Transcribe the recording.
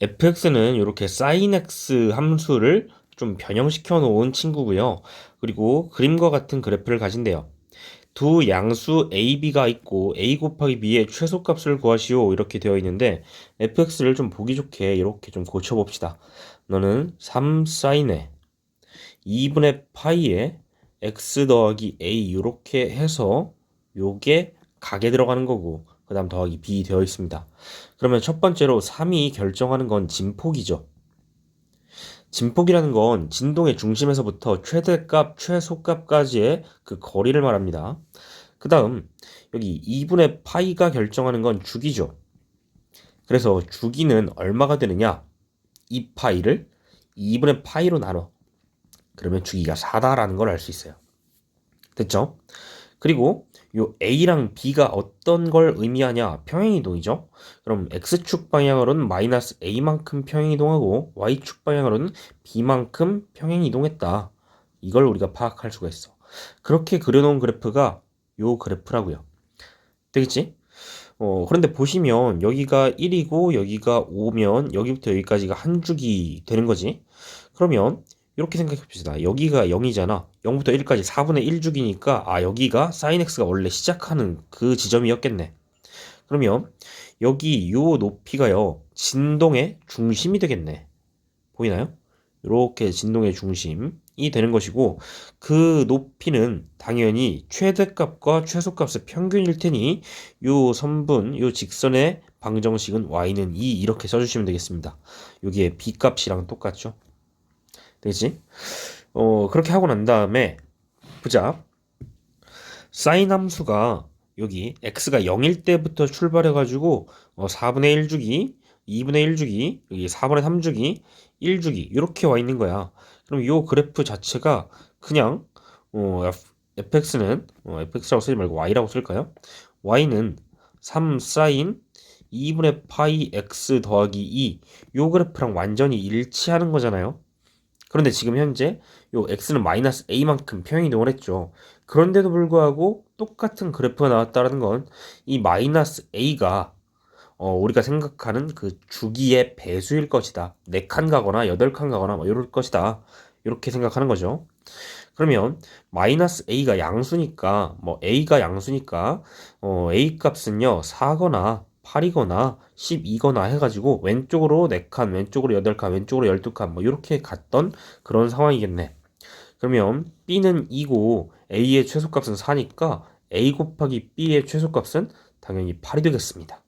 fx는 이렇게 sinx 함수를 좀 변형시켜 놓은 친구고요. 그리고 그림과 같은 그래프를 가진대요. 두 양수 a, b가 있고 a 곱하기 b의 최소값을 구하시오 이렇게 되어 있는데 fx를 좀 보기 좋게 이렇게 좀 고쳐봅시다. 너는 3 sin에 2분의 파이에 x 더하기 a 이렇게 해서 요게 각에 들어가는 거고 그 다음 더하기 b 되어 있습니다. 그러면 첫 번째로 3이 결정하는 건 진폭이죠. 진폭이라는 건 진동의 중심에서부터 최대값, 최소값까지의 그 거리를 말합니다. 그 다음 여기 2분의 파이가 결정하는 건 주기죠. 그래서 주기는 얼마가 되느냐? 2파이를 2분의 파이로 나눠. 그러면 주기가 4다라는 걸 알 수 있어요. 됐죠? 그리고 요 A랑 B가 어떤 걸 의미하냐? 평행이동이죠. 그럼 X축 방향으로는 마이너스 A만큼 평행이동하고 Y축 방향으로는 B만큼 평행이동했다. 이걸 우리가 파악할 수가 있어. 그렇게 그려놓은 그래프가 요 그래프라고요. 되겠지? 어, 그런데 보시면 여기가 1이고 여기가 5면 여기부터 여기까지가 한 주기 되는 거지. 그러면 이렇게 생각해 봅시다. 여기가 0이잖아. 0부터 1까지 4분의 1주기니까 아 여기가 sin x가 원래 시작하는 그 지점이었겠네. 그러면 여기 요 높이가요. 진동의 중심이 되겠네. 보이나요? 이렇게 진동의 중심이 되는 것이고 그 높이는 당연히 최대값과 최소값의 평균일 테니 요 선분, 요 직선의 방정식은 y는 2 이렇게 써주시면 되겠습니다. 여기에 b 값이랑 똑같죠? 되지? 어, 그렇게 하고 난 다음에 보자. 사인 함수가 여기 x가 0일 때부터 출발해 가지고 어, 4분의 1 주기, 2분의 1 주기, 여기 4분의 3 주기, 1 주기 이렇게 와 있는 거야. 그럼 이 그래프 자체가 그냥 어, fx는 어, fx라고 쓰지 말고 y라고 쓸까요? y는 3 사인 2분의 파이 x 더하기 2. 요 그래프랑 완전히 일치하는 거잖아요. 그런데 지금 현재 요 x는 마이너스 a만큼 평행이동을 했죠. 그런데도 불구하고 똑같은 그래프가 나왔다는 건 이 마이너스 a가 어, 우리가 생각하는 그 주기의 배수일 것이다. 4칸 가거나 8칸 가거나 뭐 이럴 것이다. 이렇게 생각하는 거죠. 그러면 마이너스 a가 양수니까 뭐 a가 양수니까 어, a 값은요 4거나 8이거나 12거나 해가지고 왼쪽으로 4칸, 왼쪽으로 8칸, 왼쪽으로 12칸 뭐 이렇게 갔던 그런 상황이겠네. 그러면 B는 2고 A의 최소값은 4니까 A 곱하기 B의 최소값은 당연히 8이 되겠습니다.